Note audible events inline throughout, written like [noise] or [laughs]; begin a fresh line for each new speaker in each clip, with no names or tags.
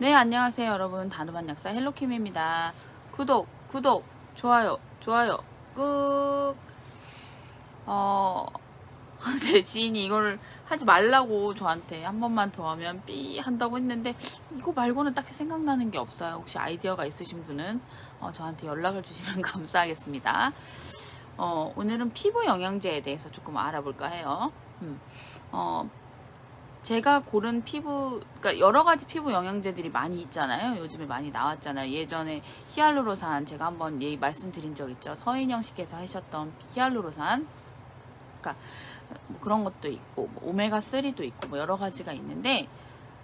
네, 안녕하세요, 여러분. 단호반 약사 헬로킴입니다. 구독, 구독, 좋아요, 좋아요, 꾹. 어, [laughs] 제 지인이 이거를 하지 말라고 저한테 한 번만 더 하면 삐 한다고 했는데, 이거 말고는 딱히 생각나는 게 없어요. 혹시 아이디어가 있으신 분은 어, 저한테 연락을 주시면 [laughs] 감사하겠습니다. 어, 오늘은 피부 영양제에 대해서 조금 알아볼까 해요. 음, 어, 제가 고른 피부, 그러니까 여러 가지 피부 영양제들이 많이 있잖아요. 요즘에 많이 나왔잖아요. 예전에 히알루로산 제가 한번 얘기 말씀드린 적 있죠. 서인영 씨께서 하셨던 히알루로산. 그러니까 뭐 그런 것도 있고 뭐 오메가 3도 있고 뭐 여러 가지가 있는데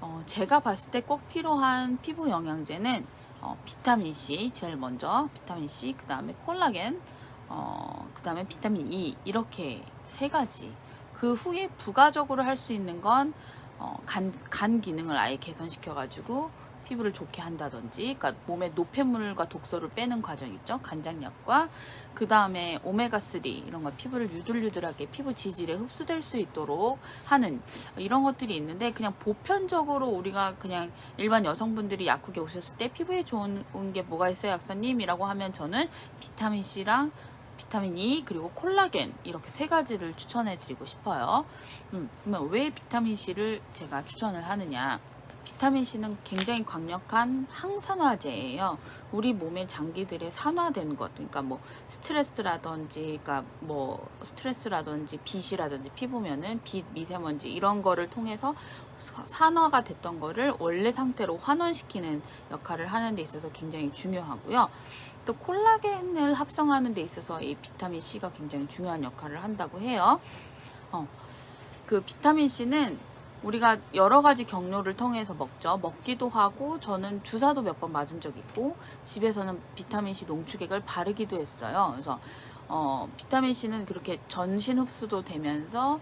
어, 제가 봤을 때 꼭 필요한 피부 영양제는 어, 비타민 C 제일 먼저 비타민 C 그 다음에 콜라겐 어, 그 다음에 비타민 E 이렇게 세 가지 그 후에 부가적으로 할 수 있는 건 어, 간, 간 기능을 아예 개선시켜가지고 피부를 좋게 한다든지, 그러니까 몸에 노폐물과 독소를 빼는 과정 있죠. 간장약과 그 다음에 오메가 3 이런 거 피부를 유들유들하게 피부 지질에 흡수될 수 있도록 하는 이런 것들이 있는데 그냥 보편적으로 우리가 그냥 일반 여성분들이 약국에 오셨을 때 피부에 좋은 게 뭐가 있어요, 약사님이라고 하면 저는 비타민 C랑 비타민 E 그리고 콜라겐 이렇게 세 가지를 추천해 드리고 싶어요. 음, 그러면 왜 비타민 C를 제가 추천을 하느냐? 비타민 C는 굉장히 강력한 항산화제예요. 우리 몸의 장기들의 산화된 것, 그러니까 뭐 스트레스라든지, 그러니까 뭐 스트레스라든지 빛이라든지 피부면은 빛, 미세먼지 이런 거를 통해서 산화가 됐던 거를 원래 상태로 환원시키는 역할을 하는 데 있어서 굉장히 중요하고요. 또 콜라겐을 합성하는 데 있어서 이 비타민 C가 굉장히 중요한 역할을 한다고 해요. 어, 그 비타민 C는 우리가 여러 가지 경로를 통해서 먹죠. 먹기도 하고 저는 주사도 몇 번 맞은 적 있고 집에서는 비타민 C 농축액을 바르기도 했어요. 그래서 어, 비타민 C는 그렇게 전신 흡수도 되면서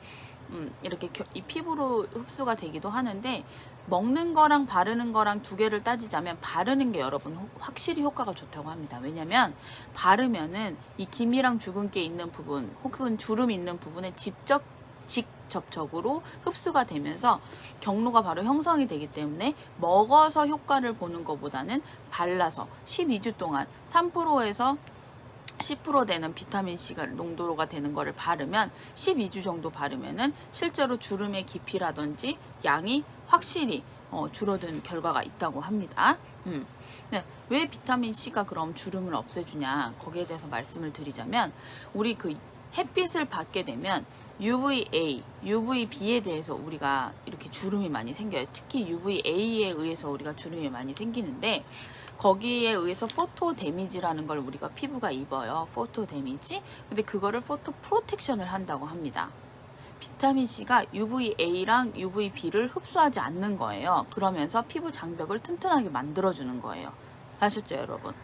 음, 이렇게 겨- 이 피부로 흡수가 되기도 하는데 먹는 거랑 바르는 거랑 두 개를 따지자면 바르는 게 여러분 호- 확실히 효과가 좋다고 합니다. 왜냐면 바르면은 이 기미랑 주근깨 있는 부분 혹은 주름 있는 부분에 직접 직 접적으로 흡수가 되면서 경로가 바로 형성이 되기 때문에 먹어서 효과를 보는 것보다는 발라서 12주 동안 3%에서 10% 되는 비타민 C가 농도가 되는 거를 바르면 12주 정도 바르면은 실제로 주름의 깊이라든지 양이 확실히 어, 줄어든 결과가 있다고 합니다. 음. 네, 왜 비타민 C가 그럼 주름을 없애주냐 거기에 대해서 말씀을 드리자면 우리 그 햇빛을 받게 되면 UVA, UVB에 대해서 우리가 이렇게 주름이 많이 생겨요. 특히 UVA에 의해서 우리가 주름이 많이 생기는데 거기에 의해서 포토 데미지라는 걸 우리가 피부가 입어요. 포토 데미지. 근데 그거를 포토 프로텍션을 한다고 합니다. 비타민 C가 UVA랑 UVB를 흡수하지 않는 거예요. 그러면서 피부 장벽을 튼튼하게 만들어주는 거예요. 아셨죠, 여러분?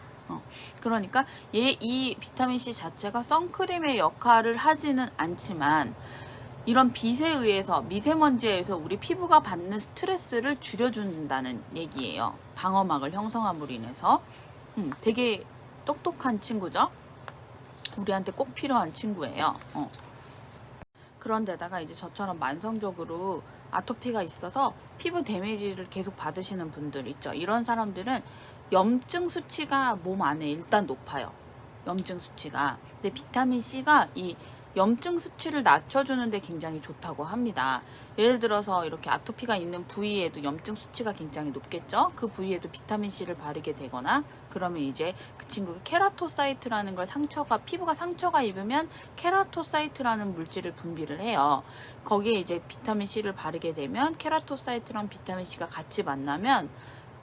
어. 그러니까 얘 이 비타민 C 자체가 선크림의 역할을 하지는 않지만 이런 빛에 의해서 미세먼지에 의해서 우리 피부가 받는 스트레스를 줄여준다는 얘기예요. 방어막을 형성함으로 인해서 음, 되게 똑똑한 친구죠. 우리한테 꼭 필요한 친구예요. 어. 그런데다가 이제 저처럼 만성적으로 아토피가 있어서 피부 데미지를 계속 받으시는 분들 있죠. 이런 사람들은 염증 수치가 몸 안에 일단 높아요. 염증 수치가. 근데 비타민 C가 이 염증 수치를 낮춰주는데 굉장히 좋다고 합니다. 예를 들어서 이렇게 아토피가 있는 부위에도 염증 수치가 굉장히 높겠죠? 그 부위에도 비타민 C를 바르게 되거나 그러면 이제 그 친구가 케라토사이트라는 걸 상처가, 피부가 상처가 입으면 케라토사이트라는 물질을 분비를 해요. 거기에 이제 비타민 C를 바르게 되면 케라토사이트랑 비타민 C가 같이 만나면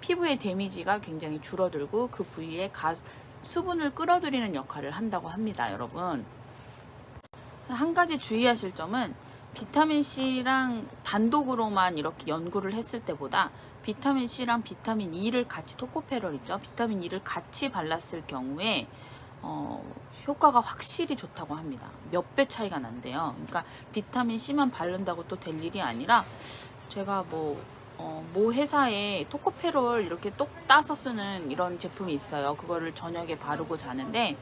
피부의 데미지가 굉장히 줄어들고 그 부위에 가, 수분을 끌어들이는 역할을 한다고 합니다, 여러분. 한 가지 주의하실 점은 비타민 C랑 단독으로만 이렇게 연구를 했을 때보다 비타민 C랑 비타민 E를 같이 토코페롤 있죠. 비타민 E를 같이 발랐을 경우에 어, 효과가 확실히 좋다고 합니다. 몇 배 차이가 난대요. 그러니까 비타민 C만 바른다고 또 될 일이 아니라 제가 뭐, 어, 모 회사에 토코페롤 이렇게 똑 따서 쓰는 이런 제품이 있어요. 그거를 저녁에 바르고 자는데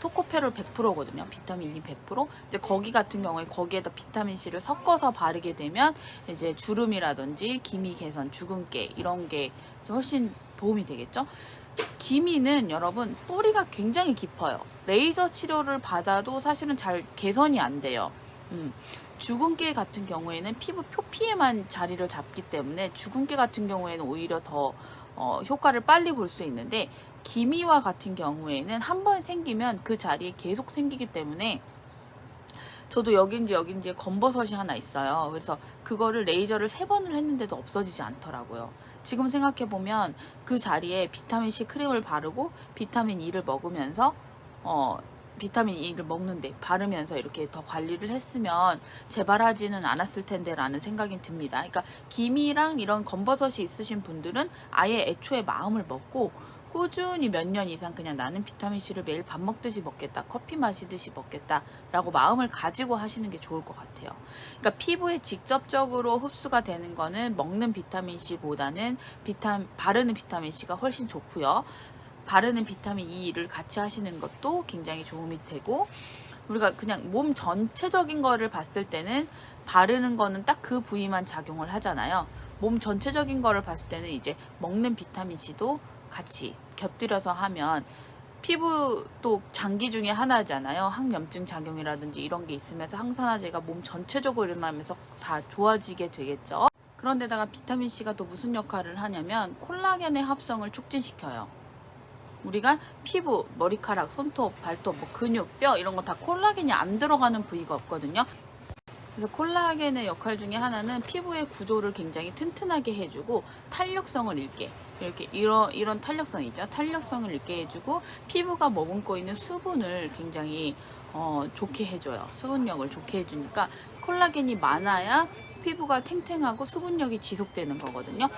토코페롤 100%거든요. 비타민이 100%. 이제 거기 같은 경우에 거기에다 비타민 C를 섞어서 바르게 되면 이제 주름이라든지 기미 개선, 주근깨 이런 게 훨씬 도움이 되겠죠. 기미는 여러분 뿌리가 굉장히 깊어요. 레이저 치료를 받아도 사실은 잘 개선이 안 돼요. 음. 주근깨 같은 경우에는 피부 표피에만 자리를 잡기 때문에 주근깨 같은 경우에는 오히려 더 어, 효과를 빨리 볼 수 있는데 기미와 같은 경우에는 한 번 생기면 그 자리에 계속 생기기 때문에 저도 여긴지 여긴지 검버섯이 하나 있어요. 그래서 그거를 레이저를 세 번을 했는데도 없어지지 않더라고요. 지금 생각해 보면 그 자리에 비타민 C 크림을 바르고 비타민 E를 먹으면서 어 비타민 E를 먹는데 바르면서 이렇게 더 관리를 했으면 재발하지는 않았을 텐데라는 생각이 듭니다. 그러니까 기미랑 이런 검버섯이 있으신 분들은 아예 애초에 마음을 먹고 꾸준히 몇 년 이상 그냥 나는 비타민 C를 매일 밥 먹듯이 먹겠다, 커피 마시듯이 먹겠다라고 마음을 가지고 하시는 게 좋을 것 같아요. 그러니까 피부에 직접적으로 흡수가 되는 거는 먹는 비타민 C보다는 비타 바르는 비타민 C가 훨씬 좋고요. 바르는 비타민 E를 같이 하시는 것도 굉장히 도움이 되고 우리가 그냥 몸 전체적인 거를 봤을 때는 바르는 거는 딱 그 부위만 작용을 하잖아요. 몸 전체적인 거를 봤을 때는 이제 먹는 비타민 C도 같이 곁들여서 하면 피부 또 장기 중에 하나잖아요. 항염증 작용이라든지 이런 게 있으면서 항산화제가 몸 전체적으로 일어나면서 다 좋아지게 되겠죠. 그런데다가 비타민 C가 또 무슨 역할을 하냐면 콜라겐의 합성을 촉진시켜요. 우리가 피부, 머리카락, 손톱, 발톱, 뭐 근육, 뼈 이런 거 다 콜라겐이 안 들어가는 부위가 없거든요. 그래서 콜라겐의 역할 중에 하나는 피부의 구조를 굉장히 튼튼하게 해주고 탄력성을 잃게 이렇게 이런 이런 탄력성 있죠. 탄력성을 잃게 해주고 피부가 머금고 있는 수분을 굉장히 어, 좋게 해줘요. 수분력을 좋게 해주니까 콜라겐이 많아야 피부가 탱탱하고 수분력이 지속되는 거거든요.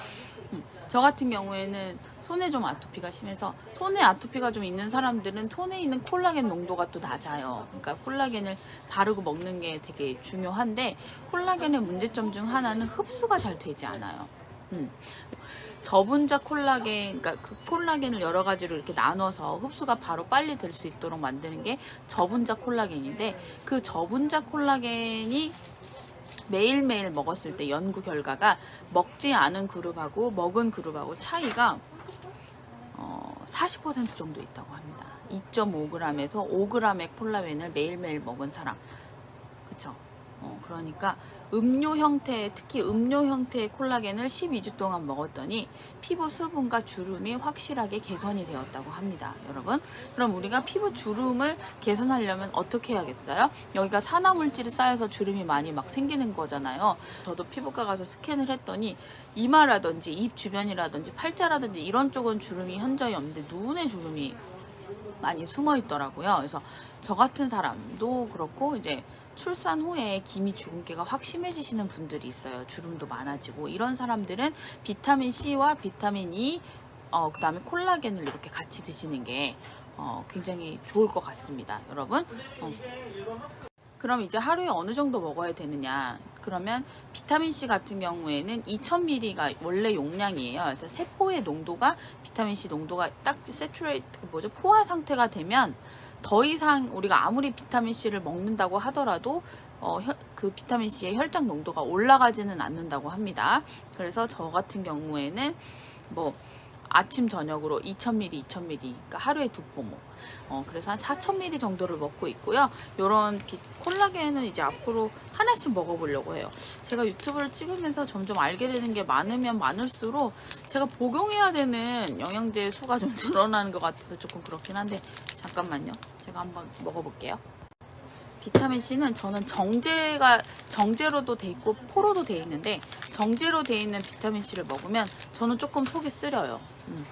음, 저 같은 경우에는 손에 좀 아토피가 심해서 손에 아토피가 좀 있는 사람들은 손에 있는 콜라겐 농도가 또 낮아요. 그러니까 콜라겐을 바르고 먹는 게 되게 중요한데 콜라겐의 문제점 중 하나는 흡수가 잘 되지 않아요. 음. 저분자 콜라겐, 그러니까 그 콜라겐을 여러 가지로 이렇게 나눠서 흡수가 바로 빨리 될 수 있도록 만드는 게 저분자 콜라겐인데 그 저분자 콜라겐이 매일매일 먹었을 때 연구 결과가 먹지 않은 그룹하고 먹은 그룹하고 차이가 어, 40% 정도 있다고 합니다. 2.5g에서 5g의 콜라겐을 매일매일 먹은 사람. 그쵸? 어, 그러니까 음료 형태, 특히 음료 형태의 콜라겐을 12주 동안 먹었더니 피부 수분과 주름이 확실하게 개선이 되었다고 합니다. 여러분. 그럼 우리가 피부 주름을 개선하려면 어떻게 해야겠어요? 여기가 산화물질이 쌓여서 주름이 많이 막 생기는 거잖아요. 저도 피부과 가서 스캔을 했더니 이마라든지 입 주변이라든지 팔자라든지 이런 쪽은 주름이 현저히 없는데 눈에 주름이 많이 숨어 있더라고요. 그래서 저 같은 사람도 그렇고 이제 출산 후에 기미 주근깨가 확 심해지시는 분들이 있어요. 주름도 많아지고 이런 사람들은 비타민 C와 비타민 E 어, 그 다음에 콜라겐을 이렇게 같이 드시는 게 어, 굉장히 좋을 것 같습니다. 여러분. 어. 그럼 이제 하루에 어느 정도 먹어야 되느냐? 그러면 비타민 C 같은 경우에는 2000ml가 원래 용량이에요. 그래서 세포의 농도가 비타민 C 농도가 딱 세츄레이트 뭐죠? 포화 상태가 되면 더 이상 우리가 아무리 비타민 C를 먹는다고 하더라도 어, 혈- 그 비타민 C의 혈장 농도가 올라가지는 않는다고 합니다. 그래서 저 같은 경우에는 뭐 아침 저녁으로 2000ml, 2000ml, 그러니까 하루에 두 포모. 어, 그래서 한 4000ml 정도를 먹고 있고요. 요런 비, 콜라겐은 이제 앞으로 하나씩 먹어보려고 해요. 제가 유튜브를 찍으면서 점점 알게 되는 게 많으면 많을수록 제가 복용해야 되는 영양제 수가 좀 [laughs] 늘어나는 것 같아서 조금 그렇긴 한데 잠깐만요. 제가 한번 먹어볼게요. 비타민 C는 저는 정제가 정제로도 돼 있고 포로도 돼 있는데 정제로 돼 있는 비타민 C를 먹으면 저는 조금 속이 쓰려요. 음.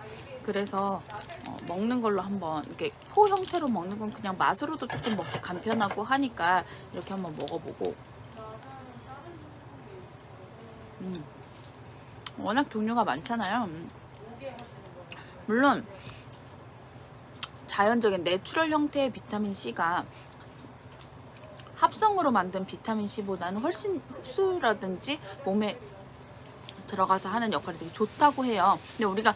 그래서 어, 먹는 걸로 한번 이렇게 포 형태로 먹는 건 그냥 맛으로도 조금 먹기 간편하고 하니까 이렇게 한번 먹어보고 음. 워낙 종류가 많잖아요. 음. 물론 자연적인 내추럴 형태의 비타민 C가 합성으로 만든 비타민 C보다는 훨씬 흡수라든지 몸에 들어가서 하는 역할이 되게 좋다고 해요. 근데 우리가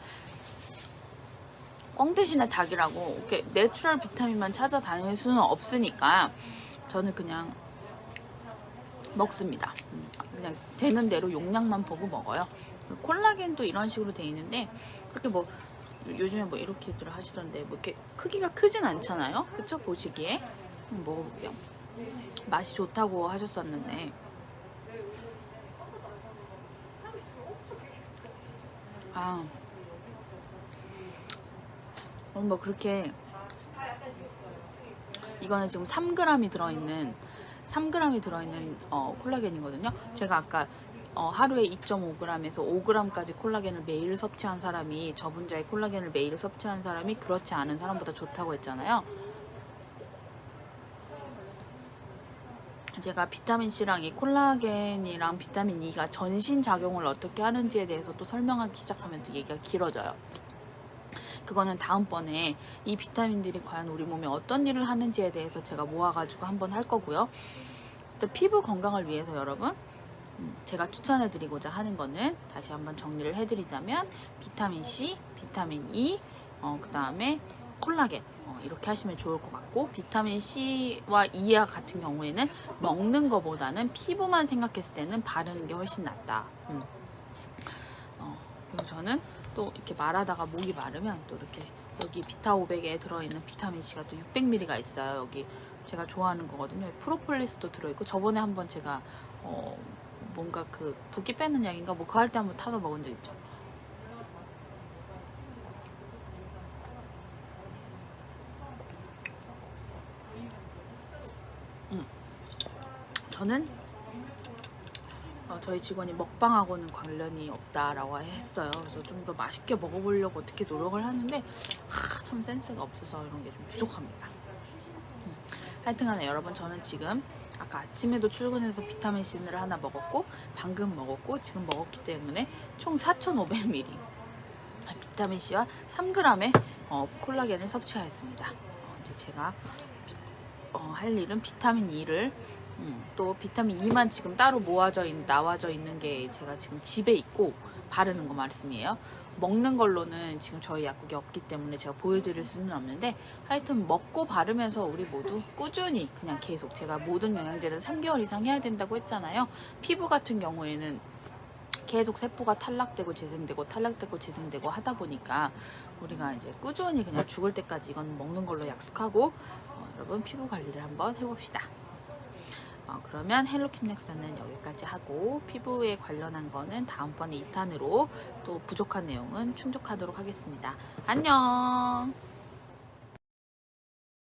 꽝 대신에 닭이라고 이렇게 내추럴 비타민만 찾아다닐 수는 없으니까 저는 그냥 먹습니다. 음, 그냥 되는 대로 용량만 보고 먹어요. 콜라겐도 이런 식으로 돼 있는데 그렇게 뭐 요즘에 뭐 이렇게들 하시던데 뭐 이렇게 크기가 크진 않잖아요. 그쵸 보시기에 먹어볼게요. 맛이 좋다고 하셨었는데 아, 어, 뭐 그렇게 이거는 지금 3g이 들어있는 3g이 들어있는 어, 콜라겐이거든요. 제가 아까 어, 하루에 2.5g에서 5g까지 콜라겐을 매일 섭취한 사람이 저분자의 콜라겐을 매일 섭취한 사람이 그렇지 않은 사람보다 좋다고 했잖아요. 제가 비타민 C랑 이 콜라겐이랑 비타민 E가 전신 작용을 어떻게 하는지에 대해서 또 설명하기 시작하면 또 얘기가 길어져요. 그거는 다음번에 이 비타민들이 과연 우리 몸에 어떤 일을 하는지에 대해서 제가 모아가지고 한번 할 거고요. 피부 건강을 위해서 여러분 음, 제가 추천해 드리고자 하는 거는 다시 한번 정리를 해드리자면 비타민 C, 비타민 E, 어, 그 다음에 콜라겐 어, 이렇게 하시면 좋을 것 같고 비타민 C와 E와 같은 경우에는 먹는 것보다는 피부만 생각했을 때는 바르는 게 훨씬 낫다. 음. 어, 그리고 저는 또 이렇게 말하다가 목이 마르면 또 이렇게 여기 비타 500에 들어있는 비타민 C가 또 600ml가 있어요. 여기 제가 좋아하는 거거든요. 프로폴리스도 들어있고 저번에 한번 제가 어, 뭔가 그 붓기 빼는 약인가 뭐 그거 할 때 한번 타서 먹은 적 있죠. 음. 저는 어, 저희 직원이 먹방하고는 관련이 없다라고 했어요. 그래서 좀 더 맛있게 먹어보려고 어떻게 노력을 하는데 하, 참 센스가 없어서 이런 게 좀 부족합니다. 음. 하여튼간에 여러분 저는 지금 아까 아침에도 출근해서 비타민 C를 하나 먹었고 방금 먹었고 지금 먹었기 때문에 총 4,500ml 비타민 C와 3g의 어, 콜라겐을 섭취하였습니다. 어, 이제 제가 어, 할 일은 비타민 E를 음, 또 비타민 E만 지금 따로 모아져 있, 나와져 있는 게 제가 지금 집에 있고 바르는 거 말씀이에요. 먹는 걸로는 지금 저희 약국에 없기 때문에 제가 보여드릴 수는 없는데 하여튼 먹고 바르면서 우리 모두 꾸준히 그냥 계속 제가 모든 영양제는 3개월 이상 해야 된다고 했잖아요. 피부 같은 경우에는 계속 세포가 탈락되고 재생되고 탈락되고 재생되고 하다 보니까 우리가 이제 꾸준히 그냥 죽을 때까지 이건 먹는 걸로 약속하고 어, 여러분 피부 관리를 한번 해봅시다. 어, 그러면 헬로킴 약사는 여기까지 하고 피부에 관련한 거는 다음번에 2탄으로 또 부족한 내용은 충족하도록 하겠습니다. 안녕!